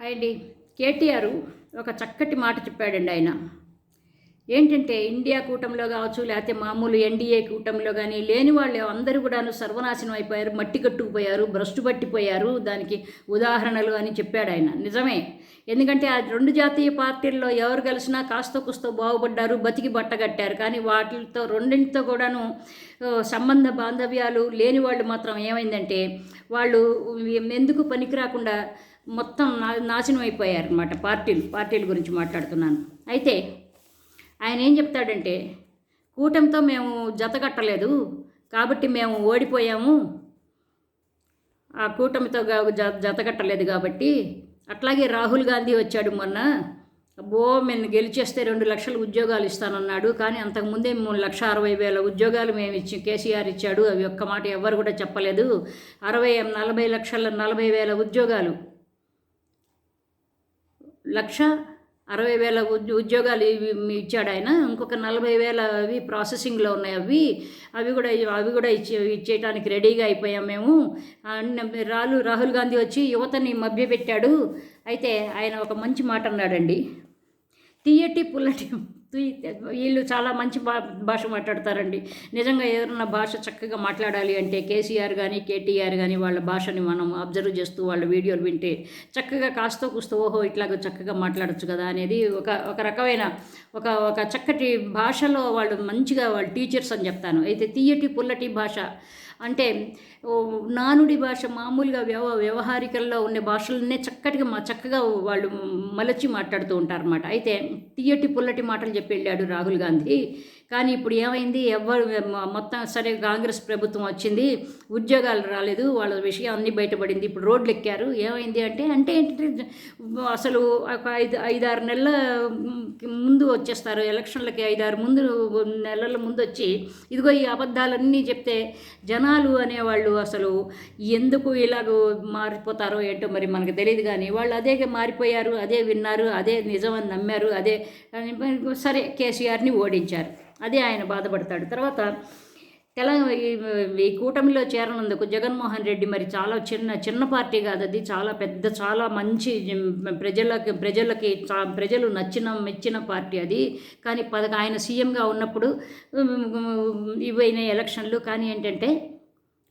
Hi అండి. కేటీఆర్ ఒక చక్కటి మాట చెప్పాడండి ఆయన. ఏంటంటే ఇండియా కూటమిలో కావచ్చు లేకపోతే మామూలు ఎన్డీఏ కూటమిలో కానీ లేని వాళ్ళు అందరూ కూడాను సర్వనాశనం అయిపోయారు మట్టి కట్టుకుపోయారు భ్రష్టు పట్టిపోయారు. దానికి ఉదాహరణలు అని చెప్పాడు ఆయన. నిజమే. ఎందుకంటే ఆ రెండు జాతీయ పార్టీల్లో ఎవరు కలిసినా కాస్త కుస్తో బాగుపడ్డారు బతికి బట్టగట్టారు కానీ వాటితో రెండింటితో కూడాను సంబంధ బాంధవ్యాలు లేని వాళ్ళు మాత్రం ఏమైందంటే వాళ్ళు ఎందుకు పనికి రాకుండా మొత్తం నా నాశనం అయిపోయారనమాట పార్టీలు పార్టీల గురించి మాట్లాడుతున్నాను. అయితే ఆయన ఏం చెప్తాడంటే కూటమితో మేము జతగట్టలేదు కాబట్టి మేము ఓడిపోయాము. ఆ కూటమితో జతగట్టలేదు కాబట్టి అట్లాగే రాహుల్ గాంధీ వచ్చాడు మొన్న. అబ్బో మేము గెలిచేస్తే రెండు లక్షల ఉద్యోగాలు ఇస్తానన్నాడు. కానీ అంతకుముందే మూడు లక్ష అరవై వేల ఉద్యోగాలు మేము ఇచ్చి కేసీఆర్ ఇచ్చాడు. అవి ఒక్క మాట ఎవ్వరు కూడా చెప్పలేదు. అరవై నలభై లక్షల నలభై వేల ఉద్యోగాలు లక్ష అరవై వేల ఉద్యోగాలు ఇవి ఇచ్చాడు ఆయన. ఇంకొక నలభై వేల అవి ప్రాసెసింగ్లో ఉన్నాయి అవి. అవి కూడా అవి కూడా ఇచ్చే ఇచ్చేయడానికి రెడీగా అయిపోయాం మేము. రాలు రాహుల్ గాంధీ వచ్చి యువతని మభ్యపెట్టాడు. అయితే ఆయన ఒక మంచి మాట అన్నాడండి. తీయటి పుల్లటి వీళ్ళు చాలా మంచి భా భాష మాట్లాడతారండి. నిజంగా ఏదైనా భాష చక్కగా మాట్లాడాలి అంటే కేసీఆర్ కానీ కేటీఆర్ కానీ వాళ్ళ భాషని మనం అబ్జర్వ్ చేస్తూ వాళ్ళ వీడియోలు వింటే చక్కగా కాస్తో కూస్తో ఓహో ఇట్లాగ చక్కగా మాట్లాడొచ్చు కదా అనేది ఒక ఒక రకమైన ఒక ఒక చక్కటి భాషలో వాళ్ళు మంచిగా వాళ్ళు టీచర్స్ అని చెప్తాను. అయితే తీయటి పుల్లటి భాష అంటే నానుడి భాష మామూలుగా వ్యవ వ్యవహారికల్లో ఉండే భాషలనే చక్కటిగా మా చక్కగా వాళ్ళు మలచి మాట్లాడుతూ ఉంటారన్నమాట. అయితే తీయటి పుల్లటి మాటలు చెప్పి వెళ్ళాడు రాహుల్ గాంధీ. కానీ ఇప్పుడు ఏమైంది? ఎవరు మొత్తం సరే కాంగ్రెస్ ప్రభుత్వం వచ్చింది ఉద్యోగాలు రాలేదు వాళ్ళ విషయం అన్నీ బయటపడింది. ఇప్పుడు రోడ్లు ఎక్కారు ఏమైంది అంటే అంటే ఏంటంటే అసలు ఒక ఐదు ఐదారు నెలల ముందు వచ్చేస్తారు. ఎలక్షన్లకి ఐదారు ముందు నెలల ముందు వచ్చి ఇదిగో ఈ అబద్ధాలన్నీ చెప్తే జనాలు అనేవాళ్ళు అసలు ఎందుకు ఇలాగ మారిపోతారో ఏంటో మరి మనకు తెలియదు కానీ వాళ్ళు అదే మారిపోయారు అదే విన్నారు అదే నిజమని నమ్మారు అదే సరే కేసీఆర్ని ఓడించారు. అది ఆయన బాధపడతాడు. తర్వాత తెలంగాణ ఈ కూటమిలో చేరనందుకు జగన్మోహన్ రెడ్డి మరి చాలా చిన్న చిన్న పార్టీ కాదు అది. చాలా పెద్ద చాలా మంచి ప్రజలకి ప్రజలకి ప్రజలు నచ్చిన మెచ్చిన పార్టీ అది. కానీ పద ఆయన సీఎంగా ఉన్నప్పుడు ఇవైన ఎలక్షన్లు కానీ ఏంటంటే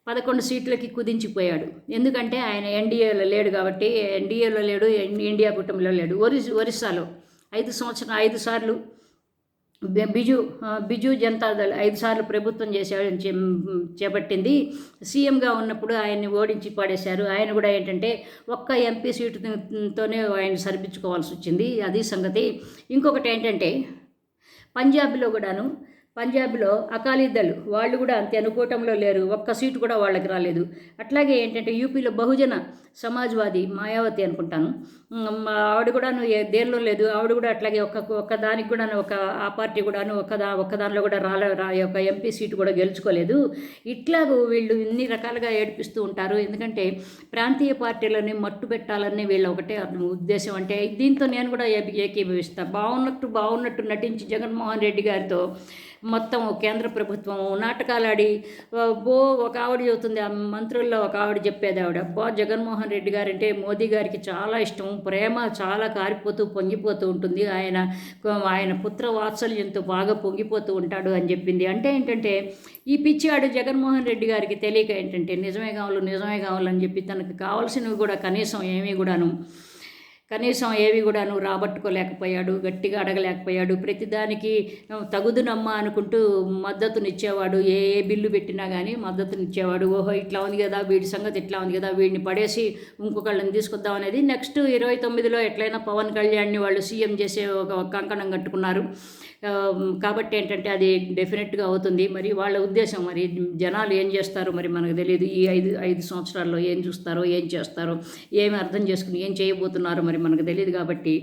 పదకొండు సీట్లకి కుదించిపోయాడు. ఎందుకంటే ఆయన ఎన్డీఏలో లేడు కాబట్టి ఎన్డీఏలో లేడు ఇండియా కూటమిలో లేడు. ఒరి ఒరిస్సాలో ఐదు సంవత్సరం ఐదు సార్లు బిజు బిజు జనతాదళ్ ఐదు సార్లు ప్రభుత్వం చేశాడు చే- చేపట్టింది. సీఎంగా ఉన్నప్పుడు ఆయన్ని ఓడించి పాడేశారు. ఆయన కూడా ఏంటంటే ఒక్క ఎంపీ సీటుతోనే ఆయన సరిపించుకోవాల్సి వచ్చింది. అది సంగతి. ఇంకొకటి ఏంటంటే పంజాబ్లో కూడాను పంజాబ్లో అకాలీదళ్ వాళ్ళు కూడా అంతే అనుకోవటంలో లేరు. ఒక్క సీటు కూడా వాళ్ళకి రాలేదు. అట్లాగే ఏంటంటే యూపీలో బహుజన సమాజ్వాది మాయావతి అనుకుంటాను. ఆవిడ కూడాను దేనిలో లేదు. ఆవిడ కూడా అట్లాగే ఒక్క ఒక్క దానికి కూడా ఒక ఆ పార్టీ కూడాను ఒక్క దా ఒక్క దానిలో కూడా రాలే రా ఒక ఎంపీ సీటు కూడా గెలుచుకోలేదు. ఇట్లాగూ వీళ్ళు ఇన్ని రకాలుగా ఏడిపిస్తూ ఉంటారు. ఎందుకంటే ప్రాంతీయ పార్టీలని మట్టు పెట్టాలని వీళ్ళ ఒకటే ఉద్దేశం. అంటే దీంతో నేను కూడా ఏకీభవిస్తాను బాగున్నట్టు బాగున్నట్టు నటించి జగన్మోహన్ రెడ్డి గారితో మొత్తం కేంద్ర ప్రభుత్వం నాటకాలు ఆడి బో ఒక ఆవిడ చెబుతుంది ఆ మంత్రుల్లో ఒక ఆవిడ చెప్పేది ఆవిడ అబ్బా జగన్మోహన్ రెడ్డి గారు అంటే మోదీ గారికి చాలా ఇష్టం ప్రేమ చాలా కారిపోతూ పొంగిపోతూ ఉంటుంది ఆయన ఆయన పుత్ర వాత్సల్యంతో బాగా పొంగిపోతూ ఉంటాడు అని చెప్పింది. అంటే ఏంటంటే ఈ పిచ్చివాడు జగన్మోహన్ రెడ్డి గారికి తెలియక ఏంటంటే నిజమే కావాలి నిజమే కావాలని చెప్పి తనకు కావాల్సినవి కూడా కనీసం ఏమీ కూడాను కనీసం ఏవి కూడాను రాబట్టుకోలేకపోయాడు గట్టిగా అడగలేకపోయాడు. ప్రతిదానికి తగుదునమ్మా అనుకుంటూ మద్దతునిచ్చేవాడు. ఏ ఏ బిల్లు పెట్టినా కానీ మద్దతునిచ్చేవాడు. ఓహో ఇట్లా ఉంది కదా వీడి సంగతి ఇట్లా ఉంది కదా వీడిని పడేసి ఇంకొకళ్ళని తీసుకొద్దాం అనేది నెక్స్ట్ ఇరవై తొమ్మిదిలో ఎట్లయినా పవన్ కళ్యాణ్ని వాళ్ళు సీఎం చేసే ఒక కంకణం కట్టుకున్నారు. కాబట్టి ఏంటంటే అది డెఫినెట్గా అవుతుంది. మరి వాళ్ళ ఉద్దేశం మరి జనాలు ఏం చేస్తారో మరి మనకు తెలియదు. ఈ ఐదు ఐదు సంవత్సరాల్లో ఏం చూస్తారో ఏం చేస్తారో ఏమి అర్థం చేసుకుని ఏం చేయబోతున్నారో మరి మనకు తెలియదు కాబట్టి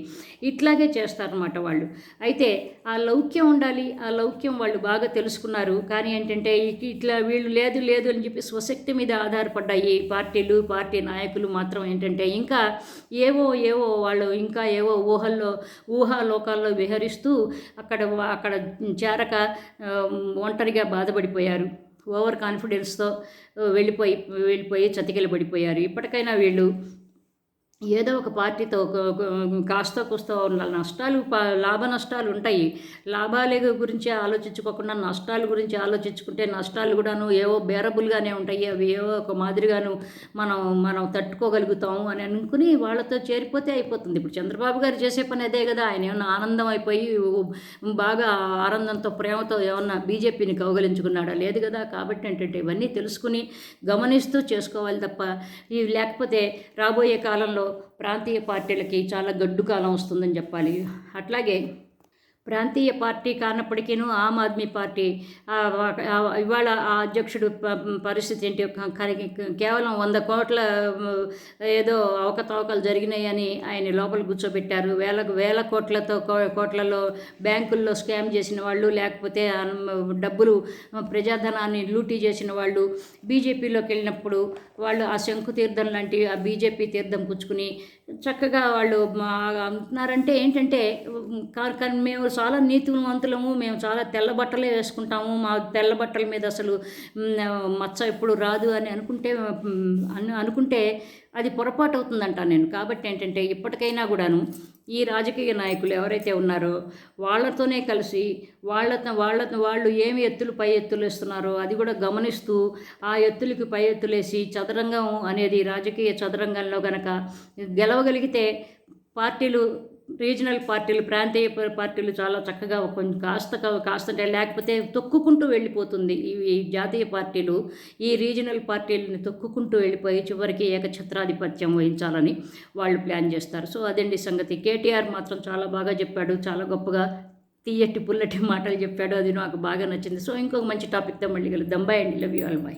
ఇట్లాగే చేస్తారన్నమాట వాళ్ళు. అయితే ఆ లౌక్యం ఉండాలి ఆ లౌక్యం వాళ్ళు బాగా తెలుసుకున్నారు. కానీ ఏంటంటే ఇట్లా వీళ్ళు లేదు లేదు అని చెప్పి స్వశక్తి మీద ఆధారపడ్డాయి. పార్టీలు పార్టీ నాయకులు మాత్రం ఏంటంటే ఇంకా ఏవో ఏవో వాళ్ళు ఇంకా ఏవో ఊహల్లో ఊహాలోకాల్లో విహరిస్తూ అక్కడ అక్కడ చేరక ఒంటరిగా బాధపడిపోయారు. ఓవర్ కాన్ఫిడెన్స్తో వెళ్ళిపోయి వెళ్ళిపోయి చతికిల పడిపోయారు ఇప్పటికైనా వీళ్ళు ఏదో ఒక పార్టీతో కాస్త కూస్త ఉన్న నష్టాలు లాభ నష్టాలు ఉంటాయి. లాభాల గురించి ఆలోచించుకోకుండా నష్టాల గురించి ఆలోచించుకుంటే నష్టాలు కూడాను ఏవో బేరబుల్గానే ఉంటాయి. అవి ఏవో ఒక మాదిరిగాను మనం మనం తట్టుకోగలుగుతాము అని అనుకుని వాళ్ళతో చేరిపోతే అయిపోతుంది. ఇప్పుడు చంద్రబాబు గారు చేసే పని అదే కదా. ఆయన ఏమన్నా ఆనందం అయిపోయి బాగా ఆనందంతో ప్రేమతో ఏమన్నా బీజేపీని కౌగలించుకున్నాడా? లేదు కదా. కాబట్టి ఏంటంటే ఇవన్నీ తెలుసుకుని గమనిస్తూ చేసుకోవాలి తప్ప ఇవి లేకపోతే రాబోయే కాలంలో ప్రాంతీయ పార్టీలకి చాలా గడ్డు కాలం వస్తుందని చెప్పాలి. అట్లాగే ప్రాంతీయ పార్టీ కానప్పటికీను ఆమ్ ఆద్మీ పార్టీ. ఇవాళ ఆ అధ్యక్షుడు పరిస్థితి ఏంటి? కేవలం వంద కోట్ల ఏదో అవకతవకలు జరిగినాయని ఆయన లోపల కూర్చోబెట్టారు. వేల వేల కోట్లతో కో- కోట్లలో బ్యాంకుల్లో స్కామ్ చేసిన వాళ్ళు లేకపోతే డబ్బులు ప్రజాధనాన్ని లూటీ చేసిన వాళ్ళు బీజేపీలోకి వెళ్ళినప్పుడు వాళ్ళు ఆ శంకు తీర్థం లాంటి ఆ బీజేపీ తీర్థం పుచ్చుకుని చక్కగా వాళ్ళు అంటున్నారంటే ఏంటంటే కానీ మేము చాలా నీతివంతులము మేము చాలా తెల్ల బట్టలే వేసుకుంటాము మా తెల్ల బట్టల మీద అసలు మచ్చ ఎప్పుడు రాదు అని అనుకుంటే అనుకుంటే అది పొరపాటు అవుతుందంట నేను. కాబట్టి ఏంటంటే ఇప్పటికైనా కూడాను ఈ రాజకీయ నాయకులు ఎవరైతే ఉన్నారో వాళ్ళతోనే కలిసి వాళ్ళతో వాళ్ళ వాళ్ళు ఏమి ఎత్తులు పై ఎత్తులు వేస్తున్నారో అది కూడా గమనిస్తూ ఆ ఎత్తులకి పై ఎత్తులేసి చదరంగం అనేది రాజకీయ చదరంగంలో గనక గెలవగలిగితే పార్టీలు రీజనల్ పార్టీలు ప్రాంతీయ పార్టీలు చాలా చక్కగా కొంచెం కాస్త కాస్త అంటే లేకపోతే తొక్కుకుంటూ వెళ్ళిపోతుంది. ఈ జాతీయ పార్టీలు ఈ రీజనల్ పార్టీలని తొక్కుకుంటూ వెళ్ళిపోయి చివరికి ఏకఛత్రాధిపత్యం వహించాలని వాళ్ళు ప్లాన్ చేస్తారు. సో అదండి సంగతి. కేటీఆర్ మాత్రం చాలా బాగా చెప్పాడు. చాలా గొప్పగా తీయటి పుల్లటి మాటలు చెప్పాడు. అది నాకు బాగా నచ్చింది. సో ఇంకొక మంచి టాపిక్తో మళ్ళీ కలుద్దాం. బాయ్ అండి. Love you all bye